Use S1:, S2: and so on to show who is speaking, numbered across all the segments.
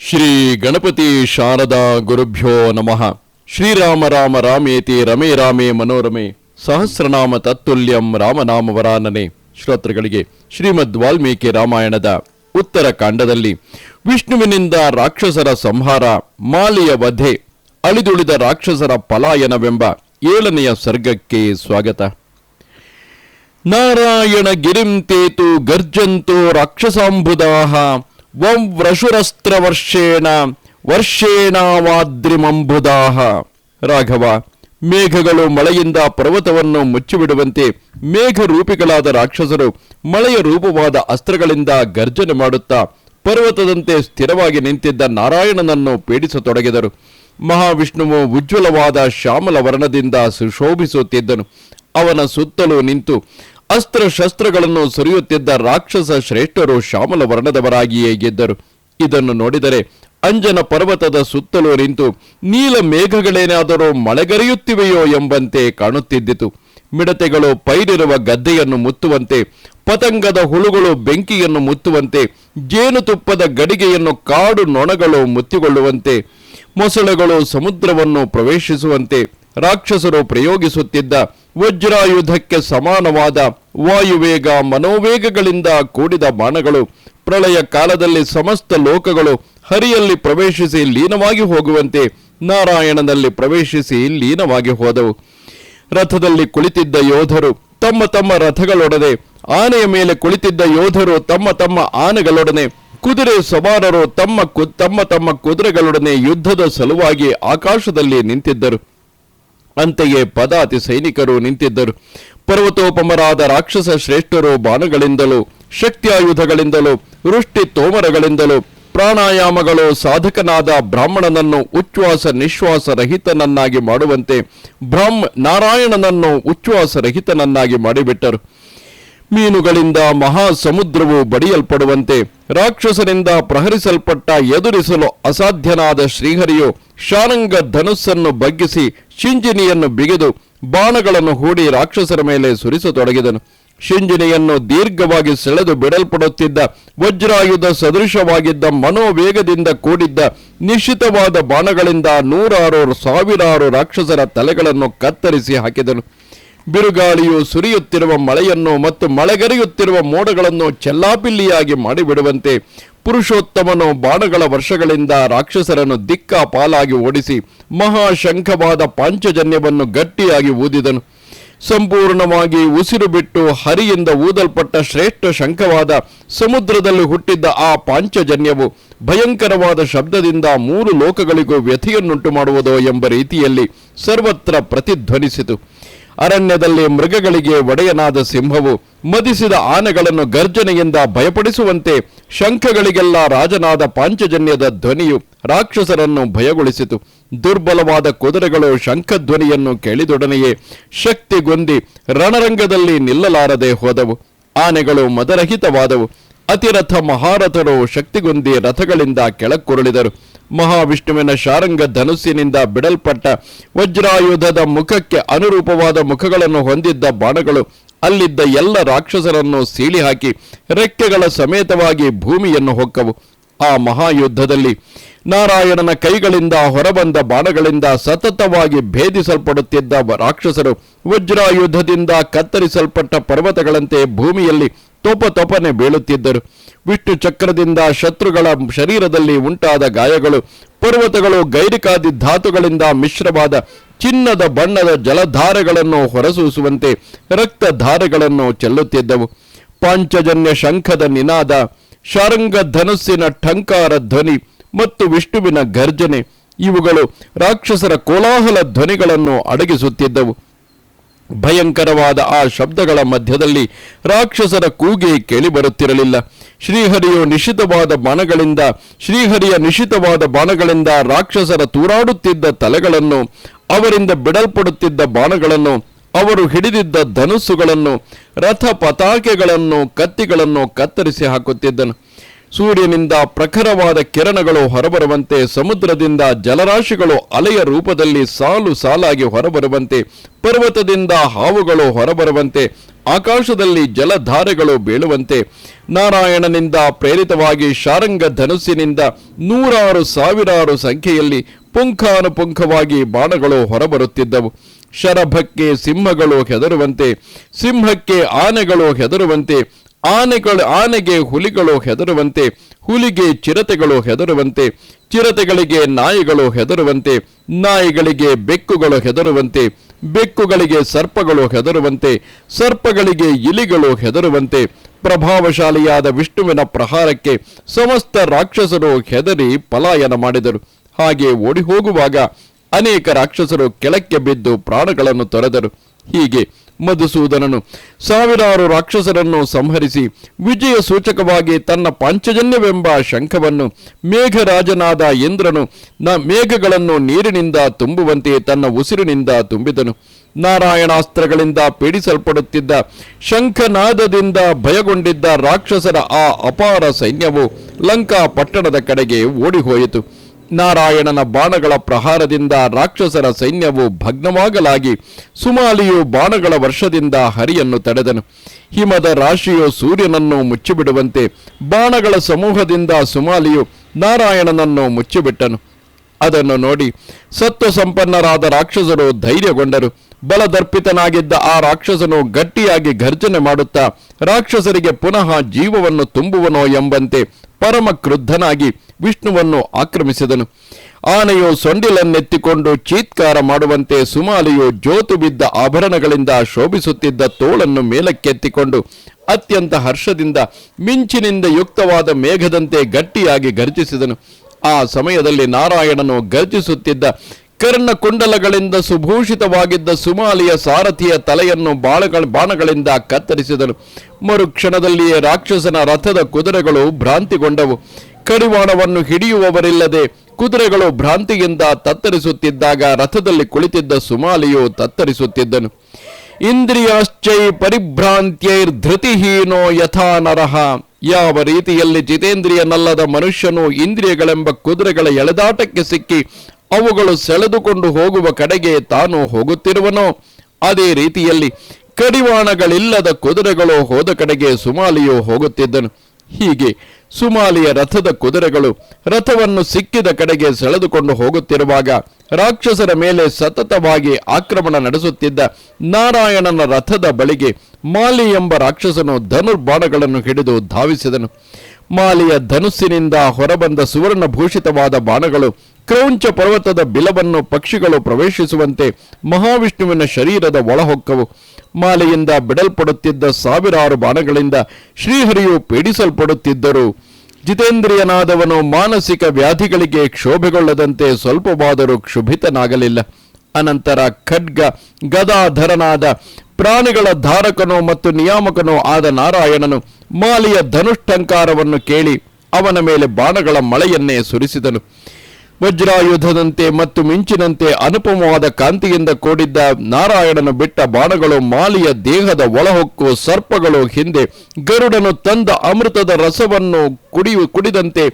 S1: ಶ್ರೀ ಗಣಪತಿ ಶಾರದಾ ಗುರುಭ್ಯೋ ನಮಃ. ಶ್ರೀರಾಮ ರಾಮ ರಾಮೇತಿ ರಮೇ ರಾಮೇ ಮನೋರಮೆ. ಸಹಸ್ರನಾಮ ತತ್ತುಲ್ಯಂ ರಾಮನಾಮವರಾನನೆ ಶ್ರೋತೃಗಳಿಗೆ ಶ್ರೀಮದ್ ವಾಲ್ಮೀಕಿ ರಾಮಾಯಣದ ಉತ್ತರ ಕಾಂಡದಲ್ಲಿ ವಿಷ್ಣುವಿನಿಂದ ರಾಕ್ಷಸರ ಸಂಹಾರ, ಮಾಲಿಯ ವಧೆ, ಅಳಿದುಳಿದ ರಾಕ್ಷಸರ ಪಲಾಯನವೆಂಬ ಏಳನೆಯ ಸರ್ಗಕ್ಕೆ ಸ್ವಾಗತ. ನಾರಾಯಣ ಗಿರಿಂತೇತು ಗರ್ಜಂತೋ ರಾಕ್ಷಸಾಂಬುದಾಹ. ವಂ ವ್ರಶುರಸ್ತ್ರವರ್ಷೇಣ ವರ್ಷೇಣಾವಾದ್ರಿಮಂಬುದಾಹ ರಾಘವ ಮೇಘಗಳು ಮಳೆಯಿಂದ ಪರ್ವತವನ್ನು ಮುಚ್ಚಿಬಿಡುವಂತೆ ಮೇಘ ರೂಪಿಗಳಾದ ರಾಕ್ಷಸರು ಮಳೆಯ ರೂಪವಾದ ಅಸ್ತ್ರಗಳಿಂದ ಗರ್ಜನೆ ಮಾಡುತ್ತಾ ಪರ್ವತದಂತೆ ಸ್ಥಿರವಾಗಿ ನಿಂತಿದ್ದ ನಾರಾಯಣನನ್ನು ಪೀಡಿಸತೊಡಗಿದರು. ಮಹಾವಿಷ್ಣುವು ಉಜ್ವಲವಾದ ಶ್ಯಾಮಲ ವರ್ಣದಿಂದ ಸುಶೋಭಿಸುತ್ತಿದ್ದನು. ಅವನ ಸುತ್ತಲೂ ನಿಂತು ಅಸ್ತ್ರ ಶಸ್ತ್ರಗಳನ್ನು ಸುರಿಯುತ್ತಿದ್ದ ರಾಕ್ಷಸ ಶ್ರೇಷ್ಠರು ಶ್ಯಾಮಲ ವರ್ಣದವರಾಗಿಯೇ ಗೆದ್ದರು. ಇದನ್ನು ನೋಡಿದರೆ ಅಂಜನ ಪರ್ವತದ ಸುತ್ತಲೂ ನಿಂತು ನೀಲ ಮೇಘಗಳೇನಾದರೂ ಮಳೆಗರೆಯುತ್ತಿವೆಯೋ ಎಂಬಂತೆ ಕಾಣುತ್ತಿದ್ದಿತು. ಮಿಡತೆಗಳು ಪೈರಿರುವ ಗದ್ದೆಯನ್ನು ಮುತ್ತುವಂತೆ, ಪತಂಗದ ಹುಳುಗಳು ಬೆಂಕಿಯನ್ನು ಮುತ್ತುವಂತೆ ಜೇನುತುಪ್ಪದ ಗಡಿಗೆಯನ್ನು ಕಾಡು ನೊಣಗಳು ಮುತ್ತಿಕೊಳ್ಳುವಂತೆ, ಮೊಸಳೆಗಳು ಸಮುದ್ರವನ್ನು ಪ್ರವೇಶಿಸುವಂತೆ ರಾಕ್ಷಸರು ಪ್ರಯೋಗಿಸುತ್ತಿದ್ದ ವಜ್ರಾಯುಧಕ್ಕೆ ಸಮಾನವಾದ ವಾಯುವೇಗ, ಮನೋವೇಗಗಳಿಂದ ಕೂಡಿದ ಬಾಣಗಳು ಪ್ರಳಯ ಕಾಲದಲ್ಲಿ ಸಮಸ್ತ ಲೋಕಗಳು ಹರಿಯಲ್ಲಿ ಪ್ರವೇಶಿಸಿ ಲೀನವಾಗಿ ಹೋಗುವಂತೆ ನಾರಾಯಣನಲ್ಲಿ ಪ್ರವೇಶಿಸಿ ಲೀನವಾಗಿ ಹೋದವು. ರಥದಲ್ಲಿ ಕುಳಿತಿದ್ದ ಯೋಧರು ತಮ್ಮ ತಮ್ಮ ರಥಗಳೊಡನೆ, ಆನೆಯ ಮೇಲೆ ಕುಳಿತಿದ್ದ ಯೋಧರು ತಮ್ಮ ತಮ್ಮ ಆನೆಗಳೊಡನೆ, ಕುದುರೆ ಸವಾರರು ತಮ್ಮ ತಮ್ಮ ತಮ್ಮ ಕುದುರೆಗಳೊಡನೆ ಯುದ್ಧದ ಸಲುವಾಗಿ ಆಕಾಶದಲ್ಲಿ ನಿಂತಿದ್ದರು. ಅಂತೆಯೇ ಪದಾತಿ ಸೈನಿಕರು ನಿಂತಿದ್ದರು. ಪರ್ವತೋಪಮರಾದ ರಾಕ್ಷಸ ಶ್ರೇಷ್ಠರು ಬಾಣಗಳಿಂದಲೂ, ಶಕ್ತಿಯಾಯುಧಗಳಿಂದಲೂ, ವೃಷ್ಟಿ ತೋಮರಗಳಿಂದಲೂ, ಪ್ರಾಣಾಯಾಮಗಳು ಸಾಧಕನಾದ ಬ್ರಾಹ್ಮಣನನ್ನು ಉಚ್ಛ್ವಾಸ ನಿಶ್ವಾಸ ರಹಿತನನ್ನಾಗಿ ಮಾಡುವಂತೆ ಬ್ರಹ್ಮ ನಾರಾಯಣನನ್ನು ಉಚ್ಛ್ವಾಸ ರಹಿತನನ್ನಾಗಿ ಮಾಡಿಬಿಟ್ಟರು. ಮೀನುಗಳಿಂದ ಮಹಾ ಸಮುದ್ರವು ಬಡಿಯಲ್ಪಡುವಂತೆ ರಾಕ್ಷಸರಿಂದ ಪ್ರಹರಿಸಲ್ಪಟ್ಟ ಎದುರಿಸಲು ಅಸಾಧ್ಯನಾದ ಶ್ರೀಹರಿಯು ಶಾರಂಗ ಧನುಸ್ಸನ್ನು ಬಗ್ಗಿಸಿ ಶಿಂಜಿನಿಯನ್ನು ಬಿಗಿದು ಬಾಣಗಳನ್ನು ಹೂಡಿ ರಾಕ್ಷಸರ ಮೇಲೆ ಸುರಿಸತೊಡಗಿದನು. ಶಿಂಜಿನಿಯನ್ನು ದೀರ್ಘವಾಗಿ ಸೆಳೆದು ಬಿಡಲ್ಪಡುತ್ತಿದ್ದ ವಜ್ರಾಯುಧ ಸದೃಶವಾಗಿದ್ದ ಮನೋವೇಗದಿಂದ ಕೂಡಿದ್ದ ನಿಶ್ಚಿತವಾದ ಬಾಣಗಳಿಂದ ನೂರಾರು ಸಾವಿರಾರು ರಾಕ್ಷಸರ ತಲೆಗಳನ್ನು ಕತ್ತರಿಸಿ ಹಾಕಿದನು. ಬಿರುಗಾಳಿಯು ಸುರಿಯುತ್ತಿರುವ ಮಳೆಯನ್ನು ಮತ್ತು ಮಳೆಗರೆಯುತ್ತಿರುವ ಮೋಡಗಳನ್ನು ಚೆಲ್ಲಾಪಿಲ್ಲಿಯಾಗಿ ಮಾಡಿಬಿಡುವಂತೆ ಪುರುಷೋತ್ತಮನು ಬಾಣಗಳ ವರ್ಷಗಳಿಂದ ರಾಕ್ಷಸರನ್ನು ದಿಕ್ಕ ಪಾಲಾಗಿ ಓಡಿಸಿ ಮಹಾಶಂಖವಾದ ಪಾಂಚಜನ್ಯವನ್ನು ಗಟ್ಟಿಯಾಗಿ ಊದಿದನು. ಸಂಪೂರ್ಣವಾಗಿ ಉಸಿರು ಬಿಟ್ಟು ಹರಿಯಿಂದ ಊದಲ್ಪಟ್ಟ ಶ್ರೇಷ್ಠ ಶಂಖವಾದ ಸಮುದ್ರದಲ್ಲಿ ಹುಟ್ಟಿದ್ದ ಆ ಪಾಂಚಜನ್ಯವು ಭಯಂಕರವಾದ ಶಬ್ದದಿಂದ ಮೂರು ಲೋಕಗಳಿಗೂ ವ್ಯಥೆಯನ್ನುಂಟು ಮಾಡುವುದೋ ಎಂಬ ರೀತಿಯಲ್ಲಿ ಸರ್ವತ್ರ ಪ್ರತಿಧ್ವನಿಸಿತು. ಅರಣ್ಯದಲ್ಲಿ ಮೃಗಗಳಿಗೆ ಒಡೆಯನಾದ ಸಿಂಹವು ಮದಿಸಿದ ಆನೆಗಳನ್ನು ಗರ್ಜನೆಯಿಂದ ಭಯಪಡಿಸುವಂತೆ ಶಂಖಗಳಿಗೆಲ್ಲ ರಾಜನಾದ ಪಾಂಚಜನ್ಯದ ಧ್ವನಿಯು ರಾಕ್ಷಸರನ್ನು ಭಯಗೊಳಿಸಿತು. ದುರ್ಬಲವಾದ ಕುದುರೆಗಳು ಶಂಖಧ್ವನಿಯನ್ನು ಕೇಳಿದೊಡನೆಯೇ ಶಕ್ತಿಗೊಂದಿ ರಣರಂಗದಲ್ಲಿ ನಿಲ್ಲಲಾರದೆ ಹೋದವು. ಆನೆಗಳು ಮದರಹಿತವಾದವು. ಅತಿರಥ ಮಹಾರಥರು ಶಕ್ತಿಗೊಂದಿ ರಥಗಳಿಂದ ಕೆಳಕ್ಕುರುಳಿದರು. ಮಹಾವಿಷ್ಣುವಿನ ಶಾರಂಗ ಧನುಸ್ಸಿನಿಂದ ಬಿಡಲ್ಪಟ್ಟ ವಜ್ರಾಯುಧದ ಮುಖಕ್ಕೆ ಅನುರೂಪವಾದ ಮುಖಗಳನ್ನು ಹೊಂದಿದ್ದ ಬಾಣಗಳು, ಅಲ್ಲಿದ್ದ ಎಲ್ಲ ರಾಕ್ಷಸರನ್ನು ಸೀಳಿ ಹಾಕಿ ರೆಕ್ಕೆಗಳ ಸಮೇತವಾಗಿ ಭೂಮಿಯನ್ನು ಹೊಕ್ಕವು. ಆ ಮಹಾಯುದ್ಧದಲ್ಲಿ ನಾರಾಯಣನ ಕೈಗಳಿಂದ ಹೊರಬಂದ ಬಾಣಗಳಿಂದ ಸತತವಾಗಿ ಭೇದಿಸಲ್ಪಡುತ್ತಿದ್ದ ರಾಕ್ಷಸರು ವಜ್ರಾಯುಧದಿಂದ ಕತ್ತರಿಸಲ್ಪಟ್ಟ ಪರ್ವತಗಳಂತೆ ಭೂಮಿಯಲ್ಲಿ ತೊಪ ತೋಪನೆ ಬೀಳುತ್ತಿದ್ದರು. ವಿಷ್ಣು ಚಕ್ರದಿಂದ ಶತ್ರುಗಳ ಶರೀರದಲ್ಲಿ ಉಂಟಾದ ಗಾಯಗಳು, ಪರ್ವತಗಳು ಗೈರಿಕಾದಿ ಧಾತುಗಳಿಂದ ಮಿಶ್ರವಾದ ಚಿನ್ನದ ಬಣ್ಣದ ಜಲಧಾರೆಗಳನ್ನು ಹೊರಸೂಸುವಂತೆ ರಕ್ತಧಾರೆಗಳನ್ನು ಚೆಲ್ಲುತ್ತಿದ್ದವು. ಪಾಂಚಜನ್ಯ ಶಂಖದ ನಿನಾದ ಶಾರಂಗ ಧನುಸ್ಸಿನ ಠಂಕಾರ ಧ್ವನಿ ಮತ್ತು ವಿಷ್ಣುವಿನ ಗರ್ಜನೆ, ಇವುಗಳು ರಾಕ್ಷಸರ ಕೋಲಾಹಲ ಧ್ವನಿಗಳನ್ನು ಅಡಗಿಸುತ್ತಿದ್ದವು. ಭಯಂಕರವಾದ ಆ ಶಬ್ದಗಳ ಮಧ್ಯದಲ್ಲಿ ರಾಕ್ಷಸರ ಕೂಗೆ ಕೇಳಿಬರುತ್ತಿರಲಿಲ್ಲ ಶ್ರೀಹರಿಯು ನಿಶಿತವಾದ ಬಾಣಗಳಿಂದ, ಶ್ರೀಹರಿಯ ನಿಶಿತವಾದ ಬಾಣಗಳಿಂದ ರಾಕ್ಷಸರ ತೂರಾಡುತ್ತಿದ್ದ ತಲೆಗಳನ್ನು, ಅವರಿಂದ ಬಿಡಲ್ಪಡುತ್ತಿದ್ದ ಬಾಣಗಳನ್ನು, ಅವರು ಹಿಡಿದಿದ್ದ ಧನುಸ್ಸುಗಳನ್ನು ರಥ ಪತಾಕೆಗಳನ್ನು ಕತ್ತಿಗಳನ್ನು ಕತ್ತರಿಸಿ ಹಾಕುತ್ತಿದ್ದನು. ಸೂರ್ಯನಿಂದ ಪ್ರಖರವಾದ ಕಿರಣಗಳು ಹೊರಬರುವಂತೆ, ಸಮುದ್ರದಿಂದ ಜಲರಾಶಿಗಳು ಅಲೆಯ ರೂಪದಲ್ಲಿ ಸಾಲು ಸಾಲಾಗಿ ಹೊರಬರುವಂತೆ, ಪರ್ವತದಿಂದ ಹಾವುಗಳು ಹೊರಬರುವಂತೆ, ಆಕಾಶದಲ್ಲಿ ಜಲಧಾರೆಗಳು ಬೀಳುವಂತೆ, ನಾರಾಯಣನಿಂದ ಪ್ರೇರಿತವಾಗಿ ಶಾರಂಗ ಧನುಸ್ಸಿನಿಂದ ನೂರಾರು ಸಾವಿರಾರು ಸಂಖ್ಯೆಯಲ್ಲಿ ಪುಂಖಾನುಪುಂಖವಾಗಿ ಬಾಣಗಳು ಹೊರಬರುತ್ತಿದ್ದವು. ಶರಭಕ್ಕೆ ಸಿಂಹಗಳು ಹೆದರುವಂತೆ, ಸಿಂಹಕ್ಕೆ ಆನೆಗಳು ಹೆದರುವಂತೆ ಆನೆಗಳು, ಆನೆಗೆ ಹುಲಿಗಳು ಹೆದರುವಂತೆ, ಹುಲಿಗೆ ಚಿರತೆಗಳು ಹೆದರುವಂತೆ, ಚಿರತೆಗಳಿಗೆ ನಾಯಿಗಳು ಹೆದರುವಂತೆ, ನಾಯಿಗಳಿಗೆ ಬೆಕ್ಕುಗಳು ಹೆದರುವಂತೆ, ಬೆಕ್ಕುಗಳಿಗೆ ಸರ್ಪಗಳು ಹೆದರುವಂತೆ, ಸರ್ಪಗಳಿಗೆ ಇಲಿಗಳು ಹೆದರುವಂತೆ, ಪ್ರಭಾವಶಾಲಿಯಾದ ವಿಷ್ಣುವಿನ ಪ್ರಹಾರಕ್ಕೆ ಸಮಸ್ತ ರಾಕ್ಷಸರು ಹೆದರಿ ಪಲಾಯನ ಮಾಡಿದರು. ಹಾಗೆ ಓಡಿ ಹೋಗುವಾಗ ಅನೇಕ ರಾಕ್ಷಸರು ಕೆಳಕ್ಕೆ ಬಿದ್ದು ಪ್ರಾಣಗಳನ್ನು ತೊರೆದರು. ಹೀಗೆ ಮಧುಸೂದನನು. ಸಾವಿರಾರು ರಾಕ್ಷಸರನ್ನು ಸಂಹರಿಸಿ ವಿಜಯ ಸೂಚಕವಾಗಿ ತನ್ನ ಪಾಂಚಜನ್ಯವೆಂಬ ಶಂಖವನ್ನು ಮೇಘರಾಜನಾದ ಇಂದ್ರನು ನ ಮೇಘಗಳನ್ನು ನೀರಿನಿಂದ ತುಂಬುವಂತೆ ತನ್ನ ಉಸಿರಿನಿಂದ ತುಂಬಿದನು. ನಾರಾಯಣಾಸ್ತ್ರಗಳಿಂದ ಪೀಡಿಸಲ್ಪಡುತ್ತಿದ್ದ ಶಂಖನಾದದಿಂದ ಭಯಗೊಂಡಿದ್ದ ರಾಕ್ಷಸರ ಆ ಅಪಾರ ಸೈನ್ಯವು ಲಂಕಾ ಪಟ್ಟಣದ ಕಡೆಗೆ ಓಡಿಹೋಯಿತು. ನಾರಾಯಣನ ಬಾಣಗಳ ಪ್ರಹಾರದಿಂದ ರಾಕ್ಷಸರ ಸೈನ್ಯವು ಭಗ್ನವಾಗಲಾಗಿ ಸುಮಾಲಿಯು ಬಾಣಗಳ ವರ್ಷದಿಂದ ಹರಿಯನ್ನು ತಡೆದನು. ಹಿಮದ ರಾಶಿಯು ಸೂರ್ಯನನ್ನು ಮುಚ್ಚಿಬಿಡುವಂತೆ ಬಾಣಗಳ ಸಮೂಹದಿಂದ ಸುಮಾಲಿಯು ನಾರಾಯಣನನ್ನು ಮುಚ್ಚಿಬಿಟ್ಟನು. ಅದನ್ನು ನೋಡಿ ಸತ್ವ ಸಂಪನ್ನರಾದ ರಾಕ್ಷಸರು ಧೈರ್ಯಗೊಂಡರು. ಬಲದರ್ಪಿತನಾಗಿದ್ದ ಆ ರಾಕ್ಷಸನು ಗಟ್ಟಿಯಾಗಿ ಘರ್ಜನೆ ಮಾಡುತ್ತಾ, ರಾಕ್ಷಸರಿಗೆ ಪುನಃ ಜೀವವನ್ನು ತುಂಬುವನೋ ಎಂಬಂತೆ ಪರಮ ಕ್ರುದ್ಧನಾಗಿ ವಿಷ್ಣುವನ್ನು ಆಕ್ರಮಿಸಿದನು. ಆನೆಯು ಸೊಂಡಿಲನ್ನೆತ್ತಿಕೊಂಡು ಚೀತ್ಕಾರ ಮಾಡುವಂತೆ ಸುಮಾಲಿಯು ಜೋತು ಬಿದ್ದ ಆಭರಣಗಳಿಂದ ಶೋಭಿಸುತ್ತಿದ್ದ ತೋಳನ್ನು ಮೇಲಕ್ಕೆತ್ತಿಕೊಂಡು, ಅತ್ಯಂತ ಹರ್ಷದಿಂದ ಮಿಂಚಿನಿಂದ ಯುಕ್ತವಾದ ಮೇಘದಂತೆ ಗಟ್ಟಿಯಾಗಿ ಗರ್ಜಿಸಿದನು ಆ ಸಮಯದಲ್ಲಿ ನಾರಾಯಣನು ಗರ್ಜಿಸುತ್ತಿದ್ದ ಕರ್ಣ ಕುಂಡಲಗಳಿಂದ ಸುಭೂಷಿತವಾಗಿದ್ದ ಸುಮಾಲಿಯ ಸಾರಥಿಯ ತಲೆಯನ್ನು ಬಾಳಗಳ ಬಾಣಗಳಿಂದ ಕತ್ತರಿಸಿದನು ಮರುಕ್ಷಣದಲ್ಲಿಯೇ ರಾಕ್ಷಸನ ರಥದ ಕುದುರೆಗಳು ಭ್ರಾಂತಿಗೊಂಡವು. ಕಡಿವಾಣವನ್ನು ಹಿಡಿಯುವವರಿಲ್ಲದೆ ಕುದುರೆಗಳು ಭ್ರಾಂತಿಯಿಂದ ತತ್ತರಿಸುತ್ತಿದ್ದಾಗ ರಥದಲ್ಲಿ ಕುಳಿತಿದ್ದ ಸುಮಾಲಿಯು ತತ್ತರಿಸುತ್ತಿದ್ದನು. ಇಂದ್ರಿಯಾಶ್ಚೈ ಪರಿಭ್ರಾಂತ್ಯೈರ್ಧೃತಿಹೀನೋ ಯಥಾ ನರಹ ಯಾವ ರೀತಿಯಲ್ಲಿ ಜಿತೇಂದ್ರಿಯನಲ್ಲದ ಮನುಷ್ಯನು ಇಂದ್ರಿಯಗಳೆಂಬ ಕುದುರೆಗಳ ಎಳೆದಾಟಕ್ಕೆ ಸಿಕ್ಕಿ ಅವುಗಳು ಸೆಳೆದುಕೊಂಡು ಹೋಗುವ ಕಡೆಗೆ ತಾನು ಹೋಗುತ್ತಿರುವನೋ, ಅದೇ ರೀತಿಯಲ್ಲಿ ಕಡಿವಾಣಗಳಿಲ್ಲದ ಕುದುರೆಗಳು ಹೋದ ಕಡೆಗೆ ಸುಮಾಲಿಯು ಹೋಗುತ್ತಿದ್ದನು. ಹೀಗೆ ಸುಮಾಲಿಯ ರಥದ ಕುದುರೆಗಳು ರಥವನ್ನು ಸಿಕ್ಕಿದ ಕಡೆಗೆ ಸೆಳೆದುಕೊಂಡು ಹೋಗುತ್ತಿರುವಾಗ ರಾಕ್ಷಸರ ಮೇಲೆ ಸತತವಾಗಿ ಆಕ್ರಮಣ ನಡೆಸುತ್ತಿದ್ದ ನಾರಾಯಣನ ರಥದ ಬಳಿಗೆ ಮಾಲಿ ಎಂಬ ರಾಕ್ಷಸನು ಧನುರ್ಬಾಣಗಳನ್ನು ಹಿಡಿದು ಧಾವಿಸಿದನು. ಮಾಲಿಯ ಧನುಸ್ಸಿನಿಂದ ಹೊರಬಂದ ಸುವರ್ಣಭೂಷಿತವಾದ ಬಾಣಗಳು, ಕ್ರೌಂಚ ಪರ್ವತದ ಬಿಲವನ್ನು ಪಕ್ಷಿಗಳು ಪ್ರವೇಶಿಸುವಂತೆ ಮಹಾವಿಷ್ಣುವಿನ ಶರೀರದ ಒಳಹೊಕ್ಕವು. ಮಾಲೆಯಿಂದ ಬಿಡಲ್ಪಡುತ್ತಿದ್ದ ಸಾವಿರಾರು ಬಾಣಗಳಿಂದ ಶ್ರೀಹರಿಯು ಪೀಡಿಸಲ್ಪಡುತ್ತಿದ್ದರು. ಜಿತೇಂದ್ರಿಯನಾದವನು ಮಾನಸಿಕ ವ್ಯಾಧಿಗಳಿಗೆ ಕ್ಷೋಭೆಗೊಳ್ಳದಂತೆ ಸ್ವಲ್ಪವಾದರೂ ಕ್ಷುಭಿತನಾಗಲಿಲ್ಲ. ಅನಂತರ ಖಡ್ಗ, ಗದಾಧರನಾದ ಪ್ರಾಣಿಗಳ ಧಾರಕನೋ ಮತ್ತು ನಿಯಾಮಕನೋ ಆದ ನಾರಾಯಣನು ಮಾಲಿಯ ಧನುಷ್ಠಂಕಾರವನ್ನು ಕೇಳಿ ಅವನ ಮೇಲೆ ಬಾಣಗಳ ಮಳೆಯನ್ನೇ ಸುರಿಸಿದನು. ವಜ್ರಾಯುಧದಂತೆ ಮತ್ತು ಮಿಂಚಿನಂತೆ ಅನುಪಮವಾದ ಕಾಂತಿಯಿಂದ ಕೂಡಿದ್ದ ನಾರಾಯಣನು ಬಿಟ್ಟ ಬಾಣಗಳು ಮಾಲಿಯ ದೇಹದ ಒಳಹೊಕ್ಕು ಸರ್ಪಗಳು ಹಿಂದೆ ಗರುಡನು ತಂದ ಅಮೃತದ ರಸವನ್ನು ಕುಡಿಯು ಕುಡಿದಂತೆ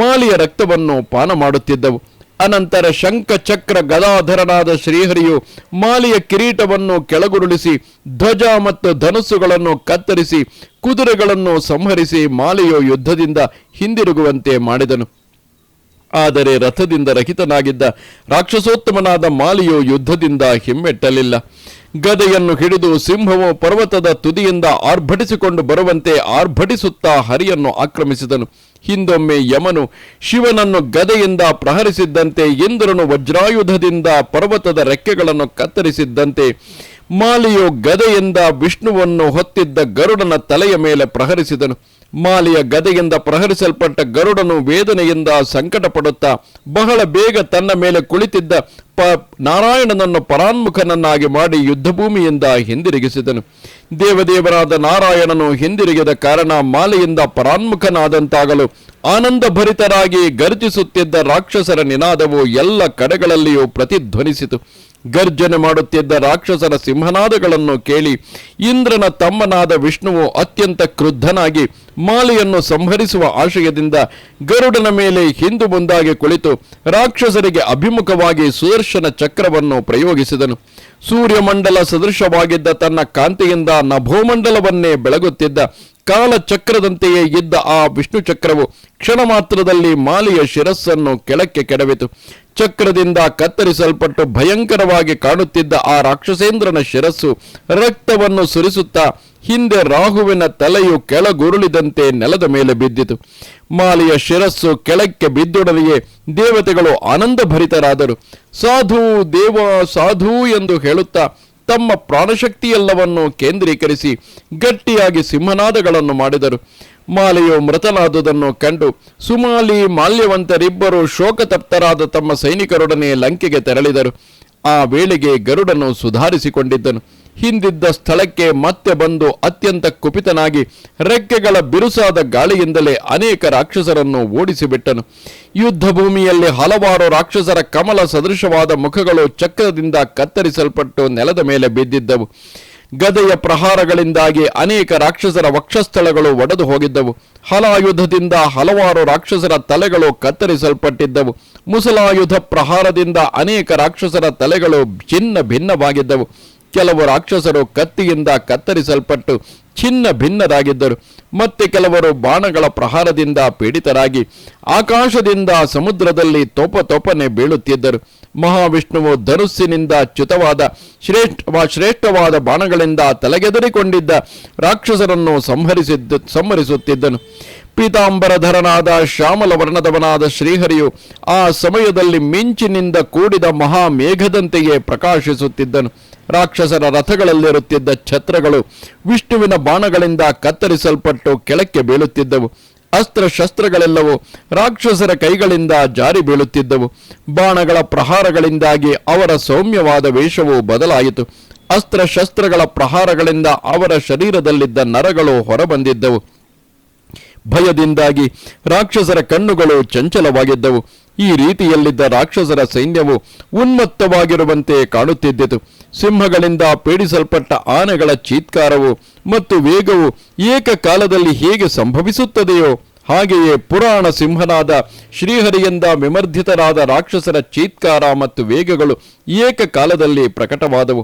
S1: ಮಾಲಿಯ ರಕ್ತವನ್ನು ಪಾನ ಮಾಡುತ್ತಿದ್ದವು ಅನಂತರ ಶಂಖಚಕ್ರ ಗದಾಧರನಾದ ಶ್ರೀಹರಿಯು ಮಾಲಿಯ ಕಿರೀಟವನ್ನು ಕೆಳಗುರುಳಿಸಿ, ಧ್ವಜ ಮತ್ತು ಧನುಸ್ಸುಗಳನ್ನು ಕತ್ತರಿಸಿ, ಕುದುರೆಗಳನ್ನು ಸಂಹರಿಸಿ ಮಾಲಿಯು ಯುದ್ಧದಿಂದ ಹಿಂದಿರುಗುವಂತೆ ಮಾಡಿದನು. ಆದರೆ ರಥದಿಂದ ರಹಿತನಾಗಿದ್ದ ರಾಕ್ಷಸೋತ್ತಮನಾದ ಮಾಲಿಯು ಯುದ್ಧದಿಂದ ಹಿಮ್ಮೆಟ್ಟಲಿಲ್ಲ. ಗದೆಯನ್ನು ಹಿಡಿದು ಸಿಂಹವು ಪರ್ವತದ ತುದಿಯಿಂದ ಆರ್ಭಟಿಸಿಕೊಂಡು ಬರುವಂತೆ ಆರ್ಭಟಿಸುತ್ತಾ ಹರಿಯನ್ನು ಆಕ್ರಮಿಸಿದನು. ಹಿಂದೊಮ್ಮೆ ಯಮನು ಶಿವನನ್ನು ಗದೆಯಿಂದ ಪ್ರಹರಿಸಿದ್ದಂತೆ ಇಂದ್ರನು ವಜ್ರಾಯುಧದಿಂದ ಪರ್ವತದ ರೆಕ್ಕೆಗಳನ್ನು ಕತ್ತರಿಸಿದ್ದಂತೆ ಮಾಲಿಯು ಗದೆಯಿಂದ ವಿಷ್ಣುವನ್ನು ಹೊತ್ತಿದ್ದ ಗರುಡನ ತಲೆಯ ಮೇಲೆ ಪ್ರಹರಿಸಿದನು. ಮಾಲಿಯ ಗದೆಯಿಂದ ಪ್ರಹರಿಸಲ್ಪಟ್ಟ ಗರುಡನು ವೇದನೆಯಿಂದ ಸಂಕಟಪಡುತ್ತಾ ಬಹಳ ಬೇಗ ತನ್ನ ಮೇಲೆ ಕುಳಿತಿದ್ದ ಪ ನಾರಾಯಣನನ್ನು ಪರಾನ್ಮುಖನನ್ನಾಗಿ ಮಾಡಿ ಯುದ್ಧಭೂಮಿಯಿಂದ ಹಿಂದಿರುಗಿಸಿದನು. ದೇವದೇವರಾದ ನಾರಾಯಣನು ಹಿಂದಿರುಗಿದ ಕಾರಣ ಮಾಲೆಯಿಂದ ಪರಾನ್ಮುಖನಾದಂತಾಗಲು ಆನಂದಭರಿತರಾಗಿ ಗರ್ಜಿಸುತ್ತಿದ್ದ ರಾಕ್ಷಸರ ನಿನಾದವು ಎಲ್ಲ ಕಡೆಗಳಲ್ಲಿಯೂ ಪ್ರತಿಧ್ವನಿಸಿತು. ಗರ್ಜನೆ ಮಾಡುತ್ತಿದ್ದ ರಾಕ್ಷಸರ ಸಿಂಹನಾದಗಳನ್ನು ಕೇಳಿ ಇಂದ್ರನ ತಮ್ಮನಾದ ವಿಷ್ಣುವು ಅತ್ಯಂತ ಕ್ರುದ್ಧನಾಗಿ ಮಾಲೆಯನ್ನು ಸಂಹರಿಸುವ ಆಶಯದಿಂದ ಗರುಡನ ಮೇಲೆ ಹಿಂದು ಮುಂದಾಗಿ ಕುಳಿತು ರಾಕ್ಷಸರಿಗೆ ಅಭಿಮುಖವಾಗಿ ಸುದರ್ಶನ ಚಕ್ರವನ್ನು ಪ್ರಯೋಗಿಸಿದನು. ಸೂರ್ಯಮಂಡಲ ಸದೃಶವಾಗಿದ್ದ ತನ್ನ ಕಾಂತಿಯಿಂದ ನಭೋಮಂಡಲವನ್ನೇ ಬೆಳಗುತ್ತಿದ್ದ ಕಾಲಚಕ್ರದಂತೆಯೇ ಇದ್ದ ಆ ವಿಷ್ಣು ಚಕ್ರವು ಕ್ಷಣ ಮಾತ್ರದಲ್ಲಿ ಮಾಲಿಯ ಶಿರಸ್ಸನ್ನು ಕೆಳಕ್ಕೆ ಕೆಡವಿತು. ಚಕ್ರದಿಂದ ಕತ್ತರಿಸಲ್ಪಟ್ಟು ಭಯಂಕರವಾಗಿ ಕಾಣುತ್ತಿದ್ದ ಆ ರಾಕ್ಷಸೇಂದ್ರನ ಶಿರಸ್ಸು ರಕ್ತವನ್ನು ಸುರಿಸುತ್ತಾ ಹಿಂದೆ ರಾಹುವಿನ ತಲೆಯು ಕೆಳಗುರುಳಿದಂತೆ ನೆಲದ ಮೇಲೆ ಬಿದ್ದಿತು. ಮಾಲಿಯ ಶಿರಸ್ಸು ಕೆಳಕ್ಕೆ ಬಿದ್ದೊಡನೆಯೇ ದೇವತೆಗಳು ಆನಂದಭರಿತರಾದರು. ಸಾಧು ದೇವ ಸಾಧು ಎಂದು ಹೇಳುತ್ತಾ ತಮ್ಮ ಪ್ರಾಣಶಕ್ತಿಯೆಲ್ಲವನ್ನು ಕೇಂದ್ರೀಕರಿಸಿ ಗಟ್ಟಿಯಾಗಿ ಸಿಂಹನಾದಗಳನ್ನು ಮಾಡಿದರು. ಮಾಲೆಯು ಮೃತನಾದುದನ್ನು ಕಂಡು ಸುಮಾಲಿ ಮಾಲ್ಯವಂತರಿಬ್ಬರು ಶೋಕತಪ್ತರಾದ ತಮ್ಮ ಸೈನಿಕರೊಡನೆ ಲಂಕೆಗೆ ತೆರಳಿದರು. ಆ ವೇಳೆಗೆ ಗರುಡನು ಸುಧಾರಿಸಿಕೊಂಡಿದ್ದನು. ಹಿಂದಿದ್ದ ಸ್ಥಳಕ್ಕೆ ಮತ್ತೆ ಬಂದು ಅತ್ಯಂತ ಕುಪಿತನಾಗಿ ರೆಕ್ಕೆಗಳ ಬಿರುಸಾದ ಗಾಳಿಯಿಂದಲೇ ಅನೇಕ ರಾಕ್ಷಸರನ್ನು ಓಡಿಸಿಬಿಟ್ಟನು. ಯುದ್ಧ ಭೂಮಿಯಲ್ಲಿ ಹಲವಾರು ರಾಕ್ಷಸರ ಕಮಲ ಸದೃಶವಾದ ಮುಖಗಳು ಚಕ್ರದಿಂದ ಕತ್ತರಿಸಲ್ಪಟ್ಟು ನೆಲದ ಮೇಲೆ ಬಿದ್ದಿದ್ದವು. ಗದೆಯ ಪ್ರಹಾರಗಳಿಂದಾಗಿ ಅನೇಕ ರಾಕ್ಷಸರ ವಕ್ಷಸ್ಥಳಗಳು ಒಡೆದು ಹೋಗಿದ್ದವು. ಹಲಾಯುಧದಿಂದ ಹಲವಾರು ರಾಕ್ಷಸರ ತಲೆಗಳು ಕತ್ತರಿಸಲ್ಪಟ್ಟಿದ್ದವು. ಮುಸಲಾಯುಧ ಪ್ರಹಾರದಿಂದ ಅನೇಕ ರಾಕ್ಷಸರ ತಲೆಗಳು ಚಿನ್ನ ಭಿನ್ನವಾಗಿದ್ದವು. ಕೆಲವು ರಾಕ್ಷಸರು ಕತ್ತಿಯಿಂದ ಕತ್ತರಿಸಲ್ಪಟ್ಟು ಚಿನ್ನ ಭಿನ್ನರಾಗಿದ್ದರು. ಮತ್ತೆ ಕೆಲವರು ಬಾಣಗಳ ಪ್ರಹಾರದಿಂದ ಪೀಡಿತರಾಗಿ ಆಕಾಶದಿಂದ ಸಮುದ್ರದಲ್ಲಿ ತೋಪ ತೋಪನೆ ಬೀಳುತ್ತಿದ್ದರು. ಮಹಾವಿಷ್ಣುವು ಧನುಸ್ಸಿನಿಂದ ಚ್ಯುತವಾದ, ಶ್ರೇಷ್ಠ ಶ್ರೇಷ್ಠವಾದ ಬಾಣಗಳಿಂದ ತಲೆಗೆದರಿಕೊಂಡಿದ್ದ ರಾಕ್ಷಸರನ್ನು ಸಂಹರಿಸಿದ್ದ ಸಂಹರಿಸುತ್ತಿದ್ದನು. ಪೀತಾಂಬರಧರನಾದ ಶ್ಯಾಮಲ ವರ್ಣದವನಾದ ಶ್ರೀಹರಿಯು ಆ ಸಮಯದಲ್ಲಿ ಮಿಂಚಿನಿಂದ ಕೂಡಿದ ಮಹಾ ಮೇಘದಂತೆಯೇ ಪ್ರಕಾಶಿಸುತ್ತಿದ್ದನು. ರಾಕ್ಷಸರ ರಥಗಳಲ್ಲಿರುತ್ತಿದ್ದ ಛತ್ರಗಳು ವಿಷ್ಣುವಿನ ಬಾಣಗಳಿಂದ ಕತ್ತರಿಸಲ್ಪಟ್ಟು ಕೆಳಕ್ಕೆ ಬೀಳುತ್ತಿದ್ದವು. ಅಸ್ತ್ರ ಶಸ್ತ್ರಗಳೆಲ್ಲವೂ ರಾಕ್ಷಸರ ಕೈಗಳಿಂದ ಜಾರಿ ಬೀಳುತ್ತಿದ್ದವು. ಬಾಣಗಳ ಪ್ರಹಾರಗಳಿಂದಾಗಿ ಅವರ ಸೌಮ್ಯವಾದ ವೇಷವು ಬದಲಾಯಿತು. ಅಸ್ತ್ರಶಸ್ತ್ರಗಳ ಪ್ರಹಾರಗಳಿಂದ ಅವರ ಶರೀರದಲ್ಲಿದ್ದ ನರಗಳು ಹೊರಬಂದಿದ್ದವು. ಭಯದಿಂದಾಗಿ ರಾಕ್ಷಸರ ಕಣ್ಣುಗಳು ಚಂಚಲವಾಗಿದ್ದವು. ಈ ರೀತಿಯಲ್ಲಿದ್ದ ರಾಕ್ಷಸರ ಸೈನ್ಯವು ಉನ್ಮತ್ತವಾಗಿರುವಂತೆ ಕಾಣುತ್ತಿದ್ದಿತು. ಸಿಂಹಗಳಿಂದ ಪೀಡಿಸಲ್ಪಟ್ಟ ಆನೆಗಳ ಚೀತ್ಕಾರವು ಮತ್ತು ವೇಗವು ಏಕಕಾಲದಲ್ಲಿ ಹೇಗೆ ಸಂಭವಿಸುತ್ತದೆಯೋ ಹಾಗೆಯೇ ಪುರಾಣ ಸಿಂಹನಾದ ಶ್ರೀಹರಿಯಿಂದ ವಿಮರ್ಧಿತರಾದ ರಾಕ್ಷಸರ ಚೀತ್ಕಾರ ಮತ್ತು ವೇಗಗಳು ಏಕಕಾಲದಲ್ಲಿ ಪ್ರಕಟವಾದವು.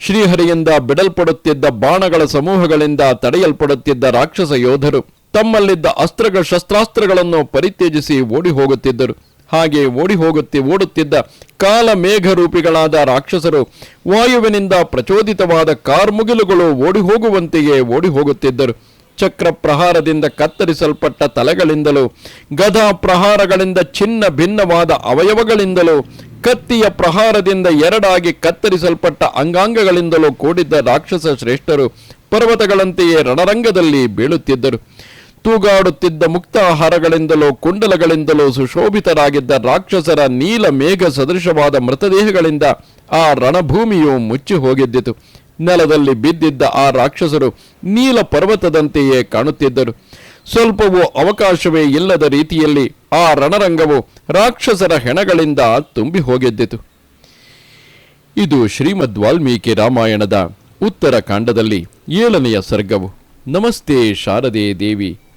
S1: ಶ್ರೀಹರಿಯಿಂದ ಬಿಡಲ್ಪಡುತ್ತಿದ್ದ ಬಾಣಗಳ ಸಮೂಹಗಳಿಂದ ತಡೆಯಲ್ಪಡುತ್ತಿದ್ದ ರಾಕ್ಷಸ ಯೋಧರು ತಮ್ಮಲ್ಲಿದ್ದ ಅಸ್ತ್ರಗಳ ಶಸ್ತ್ರಾಸ್ತ್ರಗಳನ್ನು ಪರಿತ್ಯಜಿಸಿ ಓಡಿ ಹೋಗುತ್ತಿದ್ದರು ಹಾಗೆ ಓಡಿ ಹೋಗುತ್ತಿ, ಓಡುತ್ತಿದ್ದ ಕಾಲ ಮೇಘರೂಪಿಗಳಾದ ರಾಕ್ಷಸರು. ವಾಯುವಿನಿಂದ ಪ್ರಚೋದಿತವಾದ ಕಾರ್ಮುಗಿಲುಗಳು ಓಡಿ ಹೋಗುವಂತೆಯೇ ಓಡಿ ಹೋಗುತ್ತಿದ್ದರು. ಚಕ್ರ ಪ್ರಹಾರದಿಂದ ಕತ್ತರಿಸಲ್ಪಟ್ಟ ತಲೆಗಳಿಂದಲೂ ಗದಾ ಪ್ರಹಾರಗಳಿಂದ ಚಿನ್ನ ಭಿನ್ನವಾದ ಅವಯವಗಳಿಂದಲೂ, ಕತ್ತಿಯ ಪ್ರಹಾರದಿಂದ ಎರಡಾಗಿ ಕತ್ತರಿಸಲ್ಪಟ್ಟ ಅಂಗಾಂಗಗಳಿಂದಲೂ ಕೂಡಿದ್ದ ರಾಕ್ಷಸ ಶ್ರೇಷ್ಠರು ಪರ್ವತಗಳಂತೆಯೇ ರಣರಂಗದಲ್ಲಿ ಬೀಳುತ್ತಿದ್ದರು. ತೂಗಾಡುತ್ತಿದ್ದ ಮುಕ್ತ ಆಹಾರಗಳಿಂದಲೋ, ಕುಂಡಲಗಳಿಂದಲೋ ಸುಶೋಭಿತರಾಗಿದ್ದ ರಾಕ್ಷಸರ ನೀಲ ಮೇಘ ಸದೃಶವಾದ ಮೃತದೇಹಗಳಿಂದ ಆ ರಣಭೂಮಿಯು ಮುಚ್ಚಿ ಹೋಗಿದ್ದಿತು. ನೆಲದಲ್ಲಿ ಬಿದ್ದಿದ್ದ ಆ ರಾಕ್ಷಸರು ನೀಲ ಪರ್ವತದಂತೆಯೇ ಕಾಣುತ್ತಿದ್ದರು. ಸ್ವಲ್ಪವೂ ಅವಕಾಶವೇ ಇಲ್ಲದ ರೀತಿಯಲ್ಲಿ ಆ ರಣರಂಗವು ರಾಕ್ಷಸರ ಹೆಣಗಳಿಂದ ತುಂಬಿ ಹೋಗಿದ್ದಿತು. ಇದು ಶ್ರೀಮದ್ ವಾಲ್ಮೀಕಿ ರಾಮಾಯಣದ ಉತ್ತರ ಕಾಂಡದಲ್ಲಿ ಏಳನೆಯ ಸರ್ಗವು. ನಮಸ್ತೆ ಶಾರದೆ ದೇವಿ.